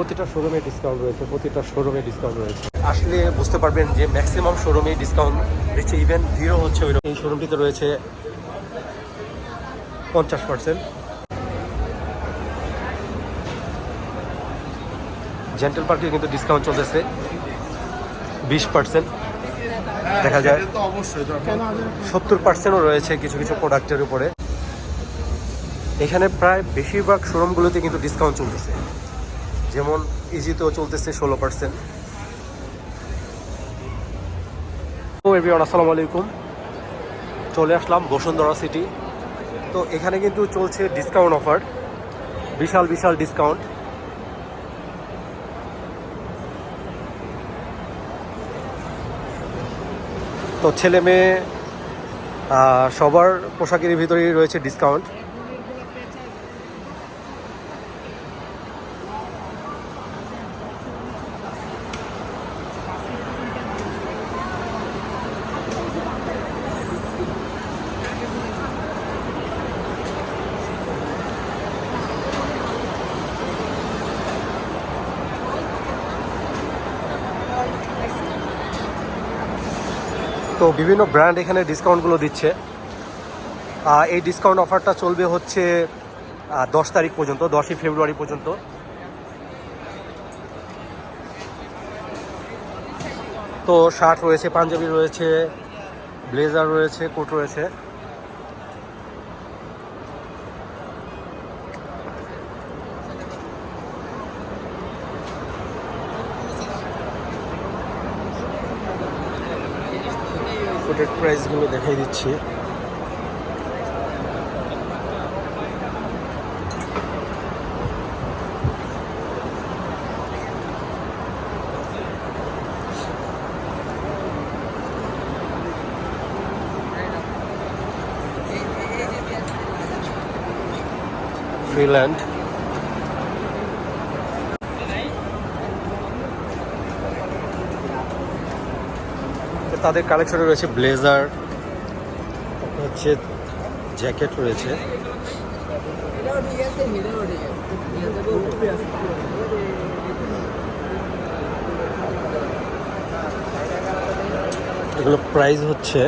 প্রতিটা শোরুমে ডিসকাউন্ট রয়েছে প্রতিটা শোরুমে ডিসকাউন্ট রয়েছে। আসলে বুঝতে পারবেন যে ম্যাক্সিমাম শোরুমে ডিসকাউন্ট দিচ্ছে ইভেন ভিড়ও হচ্ছে ওই এই শোরুমটিতে রয়েছে পঞ্চাশ পার্সেন্ট জেন্টাল পার্কে কিন্তু ডিসকাউন্ট চলতেছে বিশ পার্সেন্ট দেখা যায় সত্তর পার্সেন্টও রয়েছে কিছু কিছু প্রোডাক্টের উপরে। এখানে প্রায় বেশিরভাগ শোরুমগুলোতে কিন্তু ডিসকাউন্ট চলতেছে। যেমন ইজিতেও চলতেছে ষোলো পার্সেন্ট আসসালামু আলাইকুম। চলে আসলাম বসুন্ধরা সিটি তো এখানে কিন্তু চলছে ডিসকাউন্ট অফার বিশাল বিশাল ডিসকাউন্ট তো ছেলে মেয়ে সবার পোশাকের ভিতরেই রয়েছে ডিসকাউন্ট তো বিভিন্ন ব্র্যান্ড এখানে ডিসকাউন্টগুলো দিচ্ছে। আর এই ডিসকাউন্ট অফারটা চলবে হচ্ছে দশ তারিখ পর্যন্ত, দশই ফেব্রুয়ারি পর্যন্ত। তো শার্ট রয়েছে, পাঞ্জাবি রয়েছে ব্লেজার রয়েছে কোট রয়েছে। প্রাইসগুলো দেখাই দিচ্ছি। ফ্রিল্যান্ড তাদের কালেকশনে রয়েছে ব্লেজার হচ্ছে জ্যাকেট রয়েছে। এগুলো প্রাইস হচ্ছে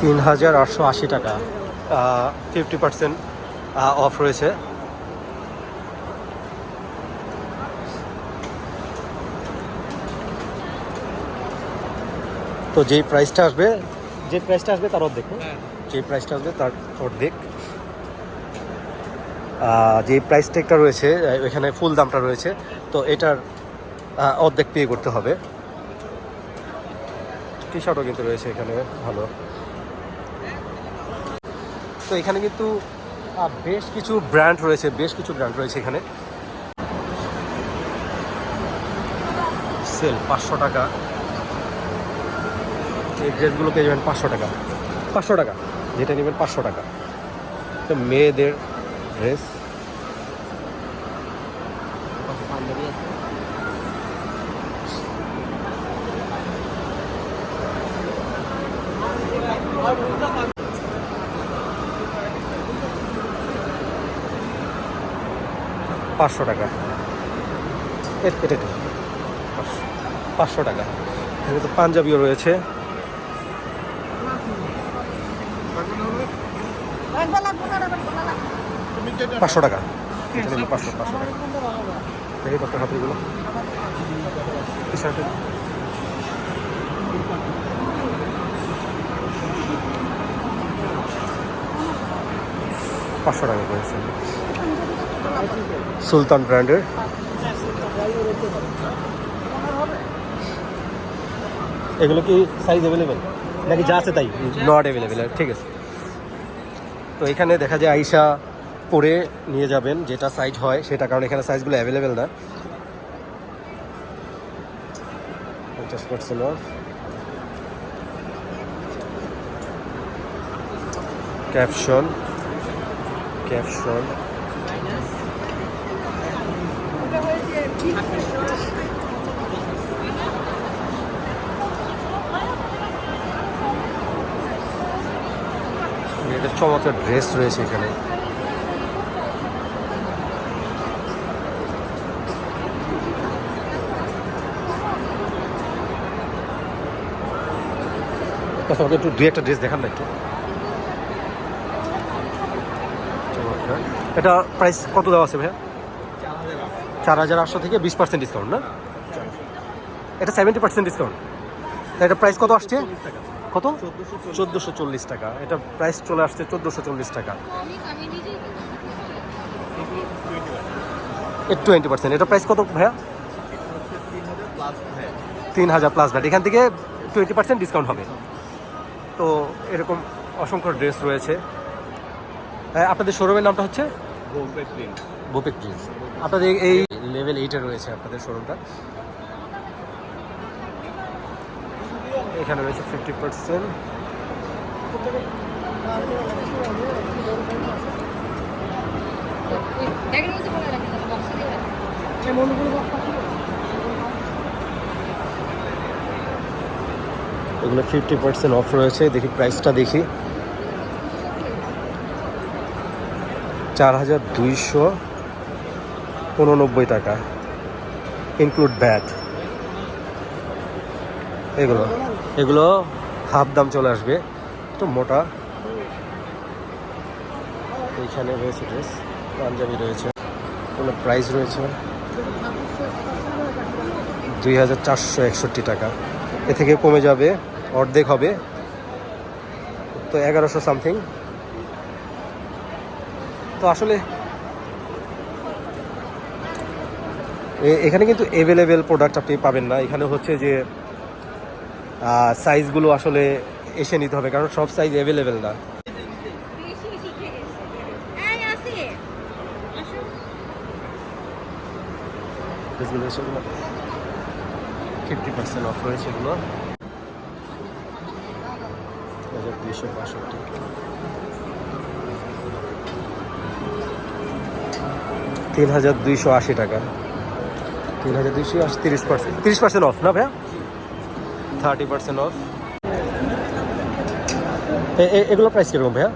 তিন হাজার আটশো আশি টাকা। ফিফটি পার্সেন্ট অফ রয়েছে। তো যেই প্রাইসটা আসবে যে প্রাইসটা আসবে তার অর্ধেক। না? যে প্রাইসটা আসবে তার অর্ধেক। যে প্রাইস ট্যাগটা রয়েছে এখানে ফুল দামটা রয়েছে তো এটার অর্ধেক পে করতে হবে। টি শার্টও কিন্তু রয়েছে এখানে ভালো। তো এখানে কিন্তু বেশ কিছু ব্র্যান্ড রয়েছে বেশ কিছু ব্র্যান্ড রয়েছে এখানে। সেল পাঁচশো টাকা। এই ড্রেসগুলো পেয়ে যাবেন পাঁচশো টাকা। পাঁচশো টাকা। যেটা নেবেন পাঁচশো টাকা। তো মেয়েদের ড্রেস। পাঁচশো টাকা। এটা পাঁচশো টাকা। এখানে তো পাঞ্জাবিও রয়েছে। পাঁচশো টাকা। পাঁচশো পাঁচশো টাকা। দেখি কত হাতিগুলো টি শার্টের পাঁচশো টাকা করেছে সুলতান ব্র্যান্ডের। এগুলো কি সাইজ অ্যাভেলেবেল নাকি যা আছে তাই? নট অ্যাভেলেবেল ঠিক আছে। তো এখানে দেখা যায় আইসা পরে নিয়ে যাবেন, যেটা সাইজ হয় সেটা, কারণ এখানে সাইজগুলো অ্যাভেলেবেল না। পঞ্চাশ ক্যাপশন ক্যাপশন মেয়েদের চমৎকার ড্রেস রয়েছে এখানে। আচ্ছা, আমাকে একটু দুই একটা ড্রেস দেখান না একটু। এটা প্রাইস কত দেওয়া আছে ভাইয়া? চার হাজার আটশো থেকে বিশ পার্সেন্ট ডিসকাউন্ট না? এটা সেভেন্টি পার্সেন্ট ডিসকাউন্ট এটা প্রাইস কত আসছে? কত? চোদ্দোশো চল্লিশ টাকা। এটা প্রাইস চলে আসছে চোদ্দোশো চল্লিশ টাকা। টোয়েন্টি পার্সেন্ট এটা প্রাইস কত ভাইয়া? তিন হাজার প্লাস ভ্যাট এখান থেকে টোয়েন্টি পার্সেন্ট ডিসকাউন্ট হবে। তো এরকম অসংখ্য ড্রেস রয়েছে। আপনাদের শোরুমের নামটা হচ্ছে? বোপেক ড্রেস আপনাদের এই লেভেল এইটে রয়েছে আপনাদের শোরুমটা এখানে রয়েছে ফিফটি পার্সেন্ট এগুলো ফিফটি পার্সেন্ট অফ রয়েছে, দেখি প্রাইসটা দেখি। চার হাজার দুইশো উননব্বই টাকা। ইনক্লুড ব্যাট এগুলো এগুলো হাফ দাম চলে আসবে। একটু মোটা। এইখানে রয়েছে ড্রেস পাঞ্জাবি রয়েছে। কোনো প্রাইস রয়েছে? দুই হাজার চারশো একষট্টি টাকা। এ থেকে কমে যাবে, অর্ধেক হবে। তো এগারোশো সামথিং তো আসলে এখানে কিন্তু অ্যাভেলেবেল প্রোডাক্ট আপনি পাবেন না। এখানে হচ্ছে যে সাইজগুলো আসলে এসে নিতে হবে কারণ সব সাইজ অ্যাভেলেবেল না। ফিফটি পার্সেন্ট অফ রয়েছে এগুলো। দুইশো বাষট্টি। তিন হাজার দুইশো আশি টাকা। তিন হাজার দুইশো আশি তিরিশ পার্সেন্ট তিরিশ পার্সেন্ট অফ না ভাইয়া? থার্টি পার্সেন্ট অফ এগুলো প্রাইস কীরকম ভাইয়া?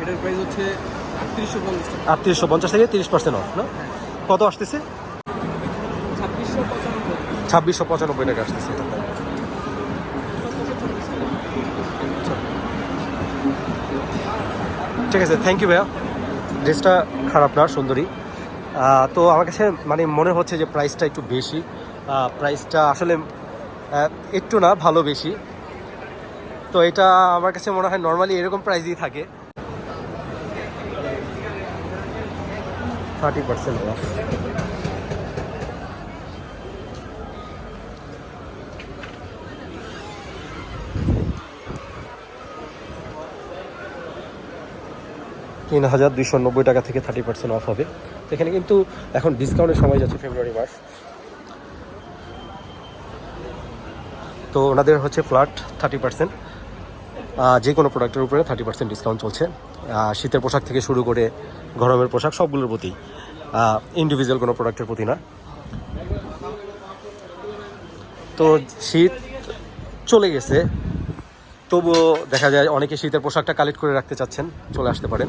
এটার প্রাইস হচ্ছে আটত্রিশশো পঞ্চাশ থেকে তিরিশ পার্সেন্ট অফ না? কত আসতেছে? ছাব্বিশশো পঁচানব্বই। টাকা আসতেছে। ঠিক আছে থ্যাংক ইউ ভাইয়া। ড্রেসটা খারাপ না সুন্দরী। তো আমার কাছে মানে মনে হচ্ছে যে প্রাইসটা একটু বেশি। প্রাইসটা আসলে একটু না, ভালো বেশি। তো এটা আমার কাছে মনে হয় নর্মালি এরকম প্রাইসই থাকে। থার্টি পার্সেন্ট অফ তিন হাজার দুইশো নব্বই টাকা থেকে থার্টি পার্সেন্ট অফ হবে। এখানে কিন্তু এখন ডিসকাউন্টের সময় যাচ্ছে ফেব্রুয়ারি মাস। তো ওনাদের হচ্ছে ফ্ল্যাট থার্টি পার্সেন্ট যে কোনো প্রোডাক্টের উপরে থার্টি পার্সেন্ট ডিসকাউন্ট চলছে। শীতের পোশাক থেকে শুরু করে গরমের পোশাক সবগুলোর প্রতি। ইন্ডিভিজুয়াল কোনো প্রোডাক্টের প্রতি না। তো শীত চলে গেছে। তবুও দেখা যায় অনেকে শীতের পোশাকটা কালেক্ট করে রাখতে চাচ্ছেন, চলে আসতে পারেন।